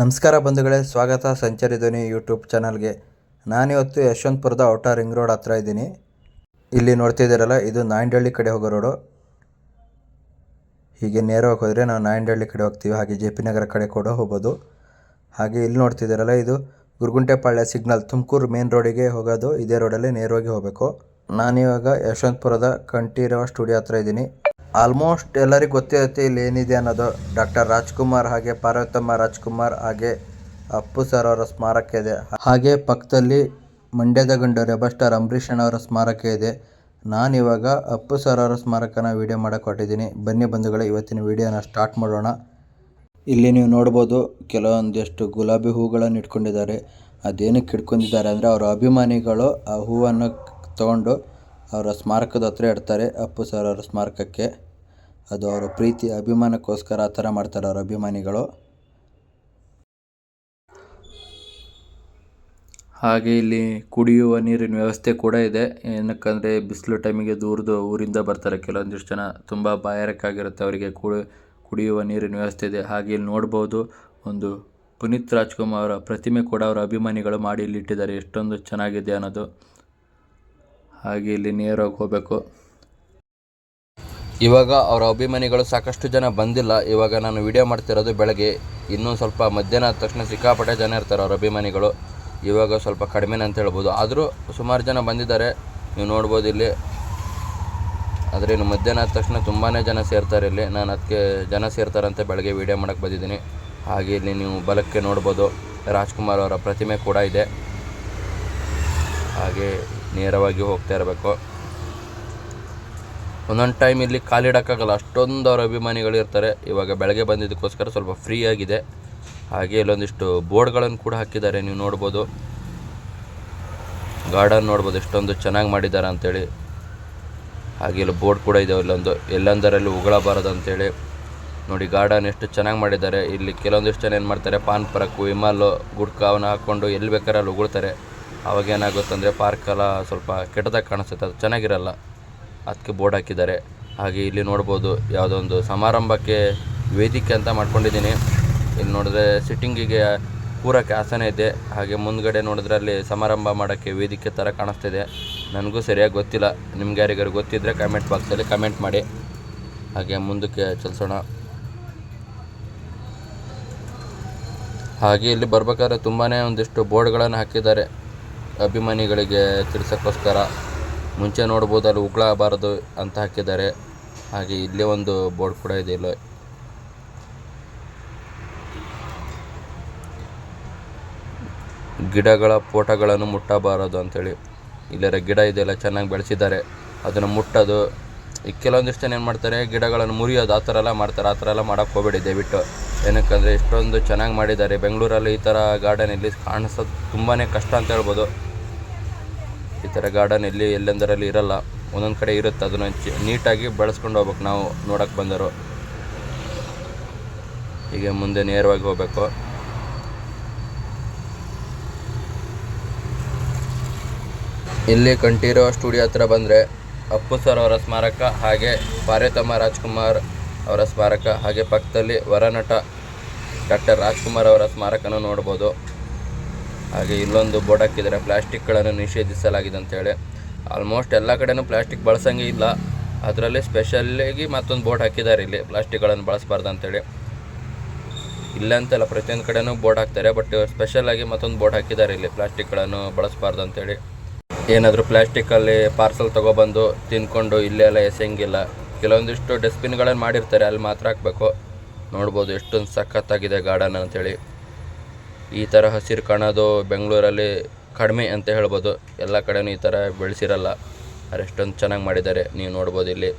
ನಮಸ್ಕಾರ ಬಂಧುಗಳೇ, ಸ್ವಾಗತ ಸಂಚಾರಿ ಧ್ವನಿ ಯೂಟ್ಯೂಬ್ ಚಾನಲ್ಗೆ. ನಾನಿವತ್ತು ಯಶವಂತಪುರದ ಔಟರ್ ರಿಂಗ್ ರೋಡ್ ಹತ್ರ ಇದ್ದೀನಿ. ಇಲ್ಲಿ ನೋಡ್ತಿದ್ದೀರಲ್ಲ ಇದು ನಾಯಂಡಹಳ್ಳಿ ಕಡೆ ಹೋಗೋ ರೋಡು. ಹೀಗೆ ನೇರವಾಗಿ ಹೋದರೆ ನಾವು ನಾಯಂಡಹಳ್ಳಿ ಕಡೆ ಹೋಗ್ತೀವಿ, ಹಾಗೆ ಜೆ ಪಿ ನಗರ ಕಡೆ ಕೂಡ ಹೋಗ್ಬೋದು. ಹಾಗೆ ಇಲ್ಲಿ ನೋಡ್ತಿದ್ದೀರಲ್ಲ ಇದು ಗುರುಗುಂಟೆಪಾಳ್ಯ ಸಿಗ್ನಲ್ ತುಮಕೂರು ಮೇನ್ ರೋಡಿಗೆ ಹೋಗೋದು. ಇದೇ ರೋಡಲ್ಲಿ ನೇರವಾಗಿ ಹೋಗಬೇಕು. ನಾನಿವಾಗ ಯಶವಂತಪುರದ ಕಂಠೀರವ ಸ್ಟುಡಿಯೋ ಹತ್ರ ಇದ್ದೀನಿ. ಆಲ್ಮೋಸ್ಟ್ ಎಲ್ಲರಿಗೂ ಗೊತ್ತಿರುತ್ತೆ ಇಲ್ಲಿ ಏನಿದೆ ಅನ್ನೋದು. ಡಾಕ್ಟರ್ ರಾಜ್ಕುಮಾರ್ ಹಾಗೆ ಪಾರ್ವತಮ್ಮ ರಾಜ್ಕುಮಾರ್ ಹಾಗೆ ಅಪ್ಪು ಸರ್ ಅವರ ಸ್ಮಾರಕ ಇದೆ. ಹಾಗೆ ಪಕ್ಕದಲ್ಲಿ ಮಂಡ್ಯದ ಗಂಡು ರೆಬಲ್ ಸ್ಟಾರ್ ಅಂಬರೀಷ್ ಅಣ್ಣವರ ಸ್ಮಾರಕ ಇದೆ. ನಾನಿವಾಗ ಅಪ್ಪು ಸರ್ ಅವರ ಸ್ಮಾರಕನ ವಿಡಿಯೋ ಮಾಡಕ್ಕೆ ಹೊಟ್ಟಿದ್ದೀನಿ ಬನ್ನಿ ಬಂಧುಗಳೇ, ಇವತ್ತಿನ ವಿಡಿಯೋನ ಸ್ಟಾರ್ಟ್ ಮಾಡೋಣ. ಇಲ್ಲಿ ನೀವು ನೋಡ್ಬೋದು ಕೆಲವೊಂದಿಷ್ಟು ಗುಲಾಬಿ ಹೂಗಳನ್ನು ಇಟ್ಕೊಂಡಿದ್ದಾರೆ. ಅದೇನಕ್ಕೆ ಇಟ್ಕೊಂಡಿದ್ದಾರೆ ಅಂದರೆ ಅವರ ಅಭಿಮಾನಿಗಳು ಆ ಹೂವನ್ನು ತಗೊಂಡು ಅವರ ಸ್ಮಾರಕದ ಹತ್ರ ಇಡ್ತಾರೆ. ಅಪ್ಪು ಸರ್ ಅವರ ಸ್ಮಾರಕಕ್ಕೆ. ಅದು ಅವರ ಪ್ರೀತಿ, ಅಭಿಮಾನಕ್ಕೋಸ್ಕರ ಆ ಥರ ಮಾಡ್ತಾರೆ ಅವರ ಅಭಿಮಾನಿಗಳು. ಹಾಗೆ ಇಲ್ಲಿ ಕುಡಿಯುವ ನೀರಿನ ವ್ಯವಸ್ಥೆ ಕೂಡ ಇದೆ. ಏನಕ್ಕಂದರೆ ಬಿಸಿಲು ಟೈಮಿಗೆ ದೂರದ ಊರಿಂದ ಬರ್ತಾರೆ. ಕೆಲವೊಂದಿಷ್ಟು ಜನ ತುಂಬ ಬಾಯಾರಕ್ಕಾಗಿರುತ್ತೆ. ಅವರಿಗೆ ಕುಡಿ, ಕುಡಿಯುವ ನೀರಿನ ವ್ಯವಸ್ಥೆ ಇದೆ. ಹಾಗೆ ಇಲ್ಲಿ ನೋಡ್ಬೋದು ಒಂದು ಪುನೀತ್ ರಾಜ್ಕುಮಾರ್ ಅವರ ಪ್ರತಿಮೆ ಕೂಡ ಅವರ ಅಭಿಮಾನಿಗಳು ಮಾಡಿ ಇಲ್ಲಿ ಇಟ್ಟಿದ್ದಾರೆ. ಎಷ್ಟೊಂದು ಚೆನ್ನಾಗಿದೆ ಅನ್ನೋದು. ಹಾಗೆ ಇಲ್ಲಿ ನೇರವಾಗಿ ಹೋಗಬೇಕು. ಇವಾಗ ಅವರ ಅಭಿಮಾನಿಗಳು ಸಾಕಷ್ಟು ಜನ ಬಂದಿಲ್ಲ. ಇವಾಗ ನಾನು ವಿಡಿಯೋ ಮಾಡ್ತಿರೋದು ಬೆಳಗ್ಗೆ. ಇನ್ನೂ ಸ್ವಲ್ಪ ಮಧ್ಯಾಹ್ನ ಆದ ತಕ್ಷಣ ಸಿಕ್ಕಾಪಟ್ಟೆ ಜನ ಇರ್ತಾರೆ ಅವ್ರ ಅಭಿಮಾನಿಗಳು. ಇವಾಗ ಸ್ವಲ್ಪ ಕಡಿಮೆನೇ ಅಂತ ಹೇಳ್ಬೋದು. ಆದರೂ ಸುಮಾರು ಜನ ಬಂದಿದ್ದಾರೆ. ನೀವು ನೋಡ್ಬೋದು ಇಲ್ಲಿ. ಆದರೆ ಇನ್ನು ಮಧ್ಯಾಹ್ನ ಆದ ತಕ್ಷಣ ತುಂಬಾ ಜನ ಸೇರ್ತಾರೆ ಇಲ್ಲಿ. ನಾನು ಅದಕ್ಕೆ ಜನ ಸೇರ್ತಾರಂತೆ ಬೆಳಗ್ಗೆ ವೀಡಿಯೋ ಮಾಡೋಕ್ಕೆ ಬಂದಿದ್ದೀನಿ. ಹಾಗೆ ಇಲ್ಲಿ ನೀವು ಬಲಕ್ಕೆ ನೋಡ್ಬೋದು. ರಾಜ್ಕುಮಾರ್ ಅವರ ಪ್ರತಿಮೆ ಕೂಡ ಇದೆ. ಹಾಗೆ ನೇರವಾಗಿ ಹೋಗ್ತಾ ಇರಬೇಕು. ಒಂದೊಂದು ಟೈಮ್ ಇಲ್ಲಿ ಕಾಲಿಡೋಕ್ಕಾಗಲ್ಲ ಅಷ್ಟೊಂದು ಅವ್ರ ಅಭಿಮಾನಿಗಳು ಇರ್ತಾರೆ. ಇವಾಗ ಬೆಳಗ್ಗೆ ಬಂದಿದ್ದಕ್ಕೋಸ್ಕರ ಸ್ವಲ್ಪ ಫ್ರೀ ಆಗಿದೆ. ಹಾಗೆ ಇಲ್ಲೊಂದಿಷ್ಟು ಬೋರ್ಡ್ಗಳನ್ನು ಕೂಡ ಹಾಕಿದ್ದಾರೆ, ನೀವು ನೋಡ್ಬೋದು. ಗಾರ್ಡನ್ ನೋಡ್ಬೋದು, ಎಷ್ಟೊಂದು ಚೆನ್ನಾಗಿ ಮಾಡಿದ್ದಾರೆ ಅಂತೇಳಿ. ಹಾಗೆ ಇಲ್ಲಿ ಬೋರ್ಡ್ ಕೂಡ ಇದೆ ಇಲ್ಲೊಂದು. ಎಲ್ಲಂದರಲ್ಲಿ ಉಗಳಬಾರದು ಅಂತೇಳಿ. ನೋಡಿ ಗಾರ್ಡನ್ ಎಷ್ಟು ಚೆನ್ನಾಗಿ ಮಾಡಿದ್ದಾರೆ. ಇಲ್ಲಿ ಕೆಲವೊಂದಿಷ್ಟು ಜನ ಏನು ಮಾಡ್ತಾರೆ ಪಾನ್ ಪರಕ್ಕು ವಿಮಲ್ಲು ಗುಡ್ಕಾವನ್ನು ಹಾಕ್ಕೊಂಡು ಎಲ್ಲಿ ಬೇಕಾದ್ರೆ ಅಲ್ಲಿ ಉಗುಳ್ತಾರೆ. ಅವಾಗ ಏನಾಗುತ್ತಂದರೆ ಪಾರ್ಕೆಲ್ಲ ಸ್ವಲ್ಪ ಕೆಟ್ಟದಾಗಿ ಕಾಣಿಸುತ್ತೆ, ಅದು ಚೆನ್ನಾಗಿರಲ್ಲ. ಅದಕ್ಕೆ ಬೋರ್ಡ್ ಹಾಕಿದ್ದಾರೆ. ಹಾಗೆ ಇಲ್ಲಿ ನೋಡ್ಬೋದು ಯಾವುದೋ ಒಂದು ಸಮಾರಂಭಕ್ಕೆ ವೇದಿಕೆ ಅಂತ ಮಾಡ್ಕೊಂಡಿದ್ದೀನಿ. ಇಲ್ಲಿ ನೋಡಿದ್ರೆ ಸಿಟ್ಟಿಂಗಿಗೆ ಕೂರಕ್ಕೆ ಆಸನ ಇದೆ. ಹಾಗೆ ಮುಂದ್ಗಡೆ ನೋಡಿದ್ರೆ ಅಲ್ಲಿ ಸಮಾರಂಭ ಮಾಡೋಕ್ಕೆ ವೇದಿಕೆ ಥರ ಕಾಣಿಸ್ತಿದೆ. ನನಗೂ ಸರಿಯಾಗಿ ಗೊತ್ತಿಲ್ಲ. ನಿಮ್ಗೆ ಯಾರಿಗಾರು ಗೊತ್ತಿದ್ದರೆ ಕಮೆಂಟ್ ಬಾಕ್ಸಲ್ಲಿ ಕಮೆಂಟ್ ಮಾಡಿ. ಹಾಗೆ ಮುಂದಕ್ಕೆ ಚಲಿಸೋಣ. ಹಾಗೆ ಇಲ್ಲಿ ಬರ್ಬೇಕಾದ್ರೆ ತುಂಬಾ ಒಂದಿಷ್ಟು ಬೋರ್ಡ್ಗಳನ್ನು ಹಾಕಿದ್ದಾರೆ. ಅಭಿಮಾನಿಗಳಿಗೆ ತಿಳಿಸೋಕ್ಕೋಸ್ಕರ ಮುಂಚೆ ನೋಡ್ಬೋದು, ಅಲ್ಲಿ ಉಗುಳಬಾರದು ಅಂತ ಹಾಕಿದ್ದಾರೆ. ಹಾಗೆ ಇಲ್ಲೇ ಒಂದು ಬೋರ್ಡ್ ಕೂಡ ಇದೆ ಇಲ್ಲ. ಗಿಡಗಳ ಫೋಟೋಗಳನ್ನು ಮುಟ್ಟಬಾರದು ಅಂಥೇಳಿ ಇಲ್ಲರ ಗಿಡ ಇದೆಲ್ಲ ಚೆನ್ನಾಗಿ ಬೆಳೆಸಿದ್ದಾರೆ. ಅದನ್ನು ಮುಟ್ಟೋದು. ಕೆಲವೊಂದಿಷ್ಟು ಜನ ಏನು ಮಾಡ್ತಾರೆ, ಗಿಡಗಳನ್ನು ಮುರಿಯೋದು, ಆ ಥರ ಎಲ್ಲ ಮಾಡ್ತಾರೆ. ಆ ಥರ ಎಲ್ಲ ಮಾಡೋಕ್ಕೆ ಹೋಗಬೇಡಿ ದಯವಿಟ್ಟು. ಏನಕ್ಕಂದರೆ ಎಷ್ಟೊಂದು ಚೆನ್ನಾಗಿ ಮಾಡಿದ್ದಾರೆ. ಬೆಂಗಳೂರಲ್ಲಿ ಈ ಥರ ಗಾರ್ಡನ್ ಇಲ್ಲಿ ಕಾಣಿಸೋದು ತುಂಬಾ ಕಷ್ಟ ಅಂತ ಹೇಳ್ಬೋದು. ಈ ಥರ ಗಾರ್ಡನ್ ಎಲ್ಲಿ ಎಲ್ಲೆಂದರಲ್ಲಿ ಇರಲ್ಲ. ಒಂದೊಂದು ಕಡೆ ಇರುತ್ತೆ, ಅದನ್ನು ನೀಟಾಗಿ ಬೆಳೆಸ್ಕೊಂಡು ಹೋಗ್ಬೇಕು ನಾವು ನೋಡೋಕ್ಕೆ ಬಂದರು ಹೀಗೆ ಮುಂದೆ ನೇರವಾಗಿ ಹೋಗಬೇಕು. ಇಲ್ಲಿ ಕಂಠೀರೋ ಸ್ಟುಡಿಯೋ ಹತ್ರ ಬಂದರೆ ಅಪ್ಪು ಸರ್ ಅವರ ಸ್ಮಾರಕ, ಹಾಗೆ ಪಾರ್ವತಮ್ಮ ರಾಜ್ಕುಮಾರ್ ಅವರ ಸ್ಮಾರಕ, ಹಾಗೆ ಪಕ್ಕದಲ್ಲಿ ವರನಟ ಡಾಕ್ಟರ್ ರಾಜ್ಕುಮಾರ್ ಅವರ ಸ್ಮಾರಕನೂ ನೋಡ್ಬೋದು. ಹಾಗೆ ಇಲ್ಲೊಂದು ಬೋರ್ಡ್ ಹಾಕಿದ್ದಾರೆ. ಪ್ಲಾಸ್ಟಿಕ್ಗಳನ್ನು ನಿಷೇಧಿಸಲಾಗಿದೆ ಅಂತೇಳಿ ಆಲ್ಮೋಸ್ಟ್ ಎಲ್ಲ ಕಡೆನೂ ಪ್ಲಾಸ್ಟಿಕ್ ಬಳಸಂಗೆ ಇಲ್ಲ. ಅದರಲ್ಲಿ ಸ್ಪೆಷಲ್ಲಾಗಿ ಮತ್ತೊಂದು ಬೋರ್ಡ್ ಹಾಕಿದ್ದಾರೆ ಇಲ್ಲಿ. ಪ್ಲಾಸ್ಟಿಕ್ಗಳನ್ನು ಬಳಸಬಾರ್ದು ಅಂತೇಳಿ ಇಲ್ಲ ಅಂತಲ್ಲ ಪ್ರತಿಯೊಂದು ಕಡೆನೂ ಬೋರ್ಡ್ ಹಾಕ್ತಾರೆ. ಬಟ್ ಸ್ಪೆಷಲಾಗಿ ಮತ್ತೊಂದು ಬೋರ್ಡ್ ಹಾಕಿದ್ದಾರೆ ಇಲ್ಲಿ. ಪ್ಲಾಸ್ಟಿಕ್ಗಳನ್ನು ಬಳಸಬಾರ್ದು ಅಂತೇಳಿ ಏನಾದರೂ ಪ್ಲಾಸ್ಟಿಕ್ಕಲ್ಲಿ ಪಾರ್ಸಲ್ ತೊಗೊಬಂದು ತಿನ್ಕೊಂಡು ಇಲ್ಲೆಲ್ಲ ಎಸೆಯಂಗಿಲ್ಲ ಕೆಲವೊಂದಿಷ್ಟು ಡಸ್ಟ್ಬಿನ್ಗಳನ್ನು ಮಾಡಿರ್ತಾರೆ. ಅಲ್ಲಿ ಮಾತ್ರ ಹಾಕಬೇಕು. ನೋಡ್ಬೋದು ಎಷ್ಟೊಂದು ಸಖತ್ತಾಗಿದೆ ಗಾರ್ಡನ್ ಅಂತೇಳಿ ಈ ಥರ ಹಸಿರು ಕಾಣೋದು ಬೆಂಗಳೂರಲ್ಲಿ ಕಡಿಮೆ ಅಂತ ಹೇಳ್ಬೋದು. ಎಲ್ಲ ಕಡೆನೂ ಈ ಥರ ಬೆಳೆಸಿರಲ್ಲ. ಅಷ್ಟೊಂದು ಚೆನ್ನಾಗಿ ಮಾಡಿದ್ದಾರೆ. ನೀವು ನೋಡ್ಬೋದು ಇಲ್ಲಿ.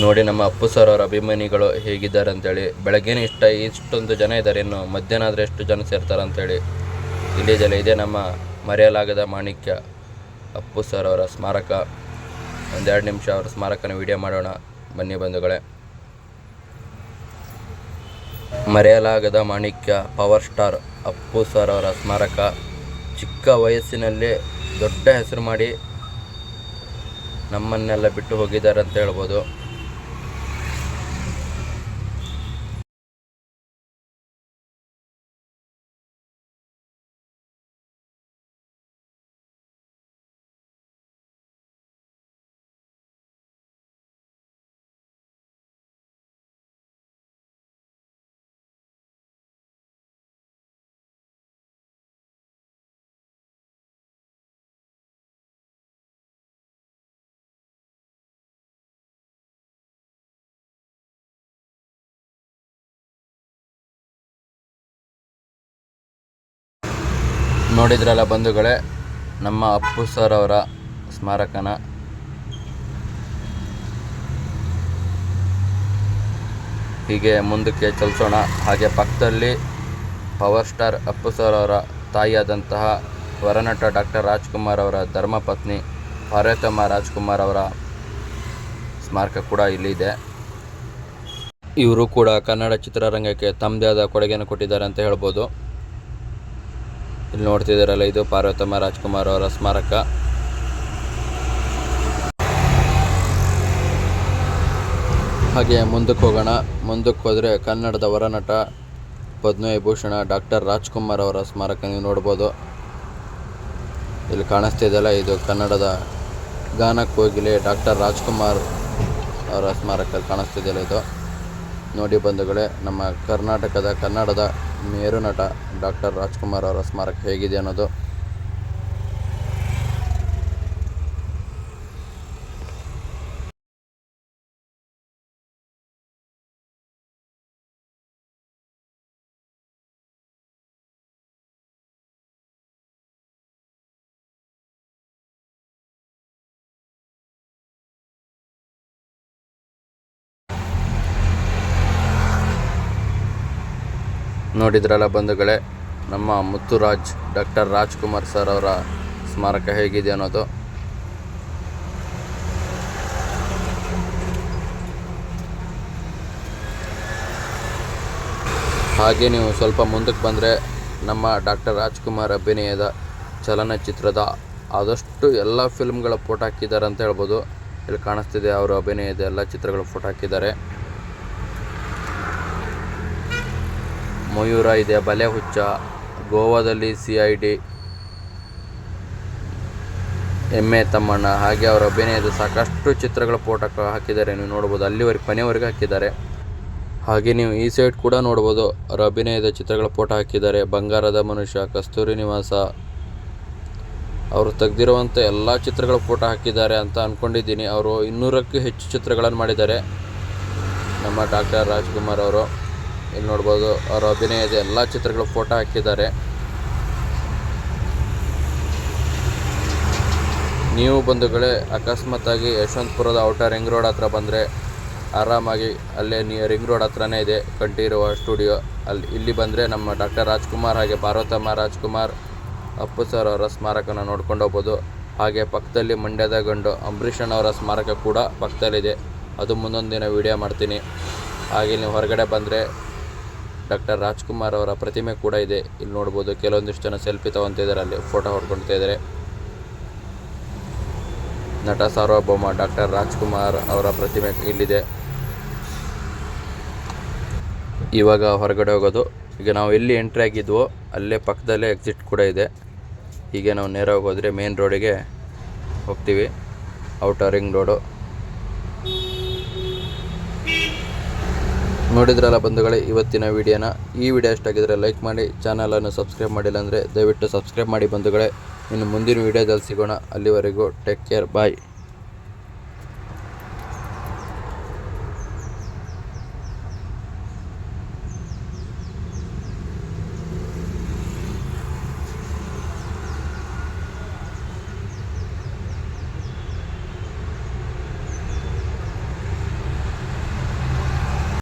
ನೋಡಿ ನಮ್ಮ ಅಪ್ಪು ಸರ್ ಅವರ ಅಭಿಮಾನಿಗಳು ಹೇಗಿದ್ದಾರೆ ಅಂತೇಳಿ. ಬೆಳಗ್ಗೆನೇ ಇಷ್ಟ, ಇಷ್ಟೊಂದು ಜನ ಇದ್ದಾರೆ. ಇನ್ನು ಮಧ್ಯಾಹ್ನ ಆದರೆ ಎಷ್ಟು ಜನ ಸೇರ್ತಾರೆ ಅಂತೇಳಿ. ಇಲ್ಲಿದೆಲ್ಲ ಇದೆ ನಮ್ಮ ಮರೆಯಲಾಗದ ಮಾಣಿಕ್ಯ ಅಪ್ಪು ಸರ್ ಅವರ ಸ್ಮಾರಕ. ಒಂದೆರಡು ನಿಮಿಷ ಅವರ ಸ್ಮಾರಕನ ವಿಡಿಯೋ ಮಾಡೋಣ. ಬನ್ನಿ ಬಂಧುಗಳೇ. ಮರೆಯಲಾಗದ ಮಾಣಿಕ್ಯ, ಪವರ್ ಸ್ಟಾರ್ ಅಪ್ಪು ಸರ್ ಅವರ ಸ್ಮಾರಕ. ಚಿಕ್ಕ ವಯಸ್ಸಿನಲ್ಲಿ ದೊಡ್ಡ ಹೆಸರು ಮಾಡಿ ನಮ್ಮನ್ನೆಲ್ಲ ಬಿಟ್ಟು ಹೋಗಿದ್ದಾರೆ ಅಂತ ಹೇಳ್ಬೋದು. ನೋಡಿದ್ರಲ್ಲ ಬಂಧುಗಳೇ, ನಮ್ಮ ಅಪ್ಪು ಸರ್ ಅವರ ಸ್ಮಾರಕನ. ಹೀಗೆ ಮುಂದಕ್ಕೆ ಚಲಿಸೋಣ. ಹಾಗೆ ಪಕ್ಕದಲ್ಲಿ ಪವರ್ ಸ್ಟಾರ್ ಅಪ್ಪು ಸರ್ ಅವರ ತಾಯಿಯಾದಂತಹ ವರನಟ ಡಾಕ್ಟರ್ ರಾಜ್ಕುಮಾರ್ ಅವರ ಧರ್ಮಪತ್ನಿ ಪಾರ್ವತಮ್ಮ ರಾಜ್ಕುಮಾರ್ ಅವರ ಸ್ಮಾರಕ ಕೂಡ ಇಲ್ಲಿದೆ ಇವರು ಕೂಡ ಕನ್ನಡ ಚಿತ್ರರಂಗಕ್ಕೆ ತಮ್ಮದೇ ಆದ ಕೊಡುಗೆಯನ್ನು ಕೊಟ್ಟಿದ್ದಾರೆ ಅಂತ ಹೇಳ್ಬೋದು. ಇಲ್ಲಿ ನೋಡ್ತಿದ್ದೀರಲ್ಲ, ಇದು ಪಾರ್ವತಮ್ಮ ರಾಜ್ಕುಮಾರ್ ಅವರ ಸ್ಮಾರಕ. ಹಾಗೆ ಮುಂದಕ್ಕೆ ಹೋಗೋಣ. ಮುಂದಕ್ಕೆ ಹೋದರೆ ಕನ್ನಡದ ವರನಟ ಪದ್ಮವಿಭೂಷಣ ಡಾಕ್ಟರ್ ರಾಜ್ಕುಮಾರ್ ಅವರ ಸ್ಮಾರಕ ನೀವು ನೋಡ್ಬೋದು. ಇಲ್ಲಿ ಕಾಣಿಸ್ತಿದೆಯಲ್ಲ ಇದು ಕನ್ನಡದ ಗಾನಕ್ಕೆ ಹೋಗಿಲೆ ಡಾಕ್ಟರ್ ರಾಜ್ಕುಮಾರ್ ಅವರ ಸ್ಮಾರಕ ಕಾಣಿಸ್ತಿದೆಯಲ್ಲ ಇದು. ನೋಡಿ ಬಂಧುಗಳೇ ನಮ್ಮ ಕರ್ನಾಟಕದ ಕನ್ನಡದ ಮೇರು ನಟ ಡಾಕ್ಟರ್ ರಾಜ್ಕುಮಾರ್ ಅವರ ಸ್ಮಾರಕ ಹೇಗಿದೆ ಅನ್ನೋದು ನೋಡಿದ್ರಲ್ಲ ಬಂಧುಗಳೇ, ನಮ್ಮ ಮುತ್ತುರಾಜ್, ಡಾಕ್ಟರ್ ರಾಜ್ಕುಮಾರ್ ಸರ್ ಅವರ ಸ್ಮಾರಕ ಹೇಗಿದೆ ಅನ್ನೋದು. ಹಾಗೆ ನೀವು ಸ್ವಲ್ಪ ಮುಂದಕ್ಕೆ ಬಂದರೆ ನಮ್ಮ ಡಾಕ್ಟರ್ ರಾಜ್ಕುಮಾರ್ ಅಭಿನಯದ ಚಲನಚಿತ್ರದ ಆದಷ್ಟು ಎಲ್ಲ ಫಿಲ್ಮ್ಗಳ ಫೋಟೋ ಹಾಕಿದ್ದಾರೆ ಅಂತ ಹೇಳ್ಬೋದು. ಇಲ್ಲಿ ಕಾಣಿಸ್ತಿದೆ, ಅವರು ಅಭಿನಯದ ಎಲ್ಲ ಚಿತ್ರಗಳ ಫೋಟೋ ಹಾಕಿದ್ದಾರೆ. ಮಯೂರ ಇದೆ, ಬಲೆ ಹುಚ್ಚ, ಗೋವಾದಲ್ಲಿ ಸಿ ಐ ಡಿ ಎಮ್ಮೆ ತಮ್ಮಣ್ಣ. ಹಾಗೆ ಅವರ ಅಭಿನಯದ ಸಾಕಷ್ಟು ಚಿತ್ರಗಳ ಫೋಟೋ ಹಾಕಿದ್ದಾರೆ. ನೀವು ನೋಡ್ಬೋದು ಅಲ್ಲಿವರೆಗೆ, ಕೊನೆವರೆಗೆ ಹಾಕಿದ್ದಾರೆ. ಹಾಗೆ ನೀವು ಈ ಸೈಡ್ ಕೂಡ ನೋಡ್ಬೋದು ಅವರ ಅಭಿನಯದ ಚಿತ್ರಗಳ ಫೋಟೋ ಹಾಕಿದ್ದಾರೆ. ಬಂಗಾರದ ಮನುಷ್ಯ, ಕಸ್ತೂರಿ ನಿವಾಸ. ಅವರು ತೆಗೆದಿರುವಂಥ ಎಲ್ಲ ಚಿತ್ರಗಳ ಫೋಟೋ ಹಾಕಿದ್ದಾರೆ ಅಂತ ಅಂದ್ಕೊಂಡಿದ್ದೀನಿ ಅವರು ಇನ್ನೂರಕ್ಕೂ ಹೆಚ್ಚು ಚಿತ್ರಗಳನ್ನು ಮಾಡಿದ್ದಾರೆ. ನಮ್ಮ ಡಾಕ್ಟರ್ ರಾಜ್ಕುಮಾರ್ ಅವರು. ಇಲ್ಲಿ ನೋಡ್ಬೋದು. ಅವರ ಅಭಿನಯದ ಎಲ್ಲ ಚಿತ್ರಗಳು ಫೋಟೋ ಹಾಕಿದ್ದಾರೆ. ನೀವು ಬಂಧುಗಳೇ ಅಕಸ್ಮಾತಾಗಿ ಯಶವಂತಪುರದ ಔಟರ್ ರಿಂಗ್ ರೋಡ್ ಹತ್ರ ಬಂದರೆ ಆರಾಮಾಗಿ ಅಲ್ಲೇ ನೀ ರಿಂಗ್ ರೋಡ್ ಹತ್ರನೇ ಇದೆ, ಕಂಠೀರುವ ಸ್ಟುಡಿಯೋ ಅಲ್ಲಿ, ಇಲ್ಲಿ ಬಂದರೆ ನಮ್ಮ ಡಾಕ್ಟರ್ ರಾಜ್ಕುಮಾರ್ ಹಾಗೆ ಪಾರ್ವತಮ್ಮ ರಾಜ್ಕುಮಾರ್, ಅಪ್ಪು ಸರ್ ಅವರ ಸ್ಮಾರಕನ ನೋಡ್ಕೊಂಡು ಹೋಗ್ಬೋದು. ಹಾಗೆ ಪಕ್ಕದಲ್ಲಿ ಮಂಡ್ಯದ ಗಂಡು ಅಂಬರೀಷನ್ ಅವರ ಸ್ಮಾರಕ ಕೂಡ ಪಕ್ಕದಲ್ಲಿದೆ. ಅದು ಮುಂದೊಂದು ದಿನ ವಿಡಿಯೋ ಮಾಡ್ತೀನಿ. ಹಾಗೆ ನೀವು ಹೊರಗಡೆ ಬಂದರೆ ಡಾಕ್ಟರ್ ರಾಜ್ಕುಮಾರ್ ಅವರ ಪ್ರತಿಮೆ ಕೂಡ ಇದೆ. ಇಲ್ಲಿ ನೋಡ್ಬೋದು ಕೆಲವೊಂದಿಷ್ಟು ಜನ ಸೆಲ್ಫಿ ಇದ್ದಾರೆ. ಅಲ್ಲಿ ಫೋಟೋ ಹೊಡ್ಕೊಳ್ತಾ ಇದ್ದಾರೆ. ನಟ ಸಾರ್ವಭೌಮ ಡಾಕ್ಟರ್ ರಾಜ್ಕುಮಾರ್ ಅವರ ಪ್ರತಿಮೆ ಇಲ್ಲಿದೆ. ಇವಾಗ ಹೊರಗಡೆ ಹೋಗೋದು. ಈಗ ನಾವು ಎಲ್ಲಿ ಎಂಟ್ರಿ ಆಗಿದ್ವೋ, ಅಲ್ಲೇ ಪಕ್ಕದಲ್ಲೇ ಎಕ್ಸಿಟ್ ಕೂಡ ಇದೆ. ಹೀಗೆ ನಾವು ನೇರವಾಗಿ ಹೋದರೆ ಮೇನ್ ರೋಡಿಗೆ ಹೋಗ್ತೀವಿ. ಔಟರ್ ರಿಂಗ್ ರೋಡು ನೋಡಿದ್ರಲ್ಲ ಬಂಧುಗಳೇ, ಇವತ್ತಿನ ವಿಡಿಯೋನ ಈ ವಿಡಿಯೋ ಇಷ್ಟಾಗಿದ್ದರೆ ಲೈಕ್ ಮಾಡಿ ಚಾನಲನ್ನು ಸಬ್ಸ್ಕ್ರೈಬ್ ಮಾಡಿಲ್ಲ ಅಂದರೆ ದಯವಿಟ್ಟು ಸಬ್ಸ್ಕ್ರೈಬ್ ಮಾಡಿ ಬಂಧುಗಳೇ. ಇನ್ನು ಮುಂದಿನ ವಿಡಿಯೋದಲ್ಲಿ ಸಿಗೋಣ. ಅಲ್ಲಿವರೆಗೂ ಟೇಕ್ ಕೇರ್ ಬಾಯ್